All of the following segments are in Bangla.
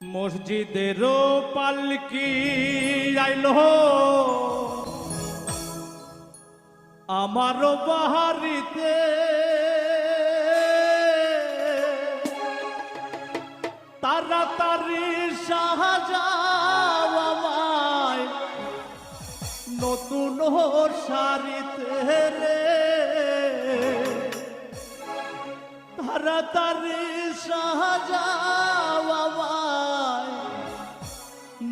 মসজিদের পালকি আইল। আমার বাহারিতে তাড়াতাড়ি সাহাযাও আমায় নতুন সারিতে রে। তাড়াতাড়ি সাহাযাও আমায়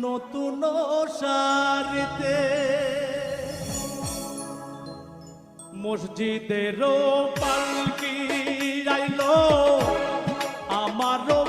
নতুন সারিতে। মসজিদের পালকি আইলো আমারও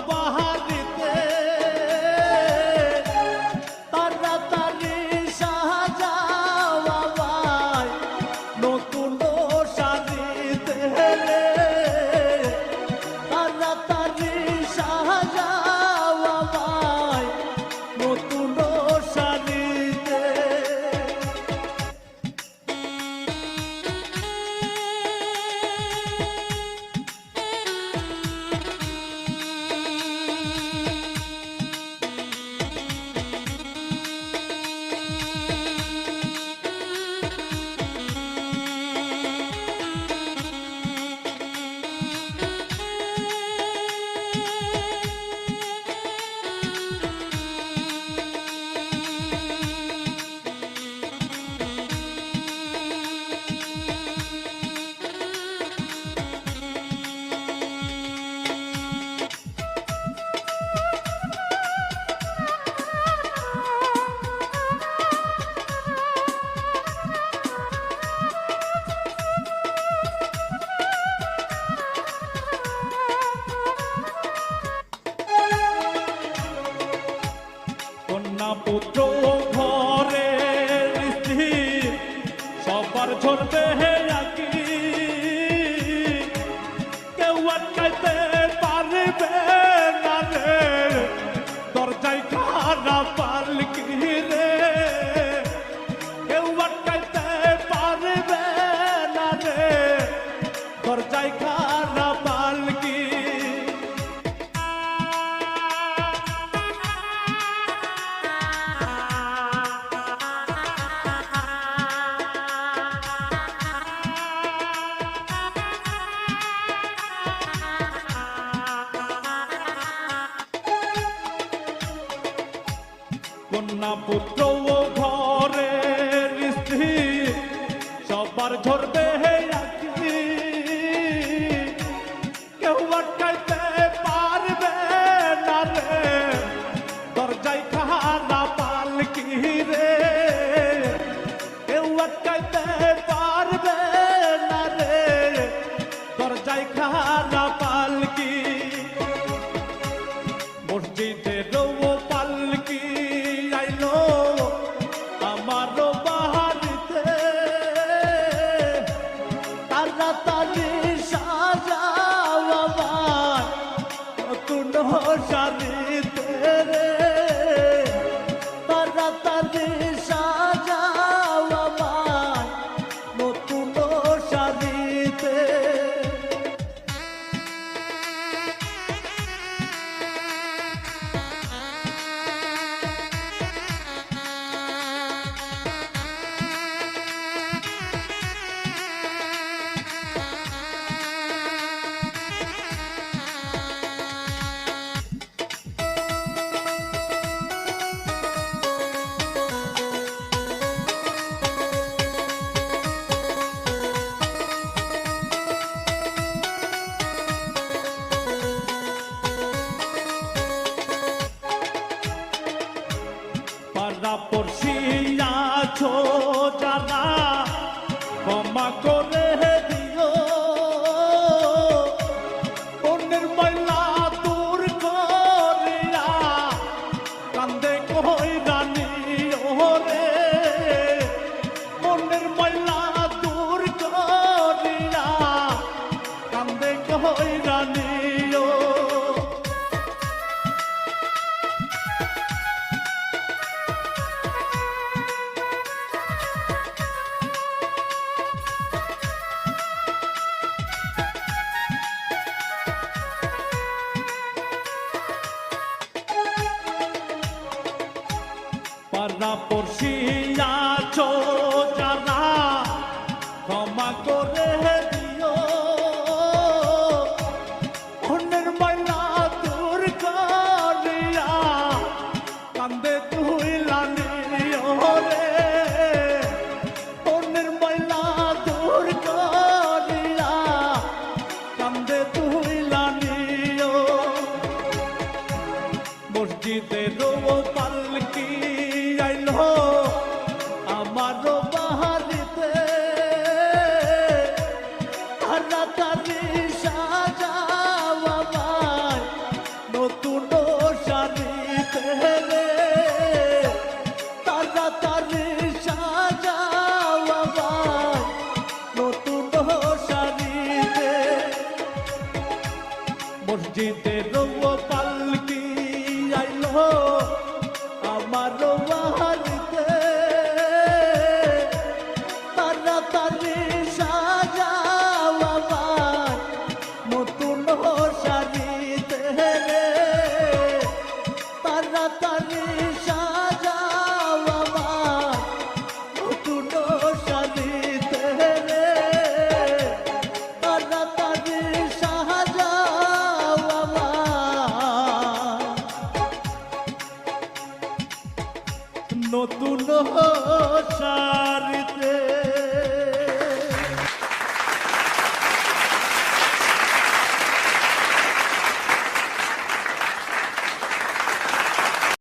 সবার ঝরবে হে কন্যা পুত্র ও ঘরের স্ত্রী, সবার ঝরবে হে কেউ আটকাইতে পারবে না রে, দরজায় খানা পালকি রে। কেউ আটকাইতে পারবে না রে, দরজায় খানা পালকি তাড়াতাড়ি সাজাও আমার নতুন শাড়িতে পাড়া পড়শি আছো পারা পড়শিয়া মসজিদের পালকি আইলো। আমার বাহারিতে তাড়াতাড়ি শাড়িতে মসজিদের পালকি আইলো শাড়িতে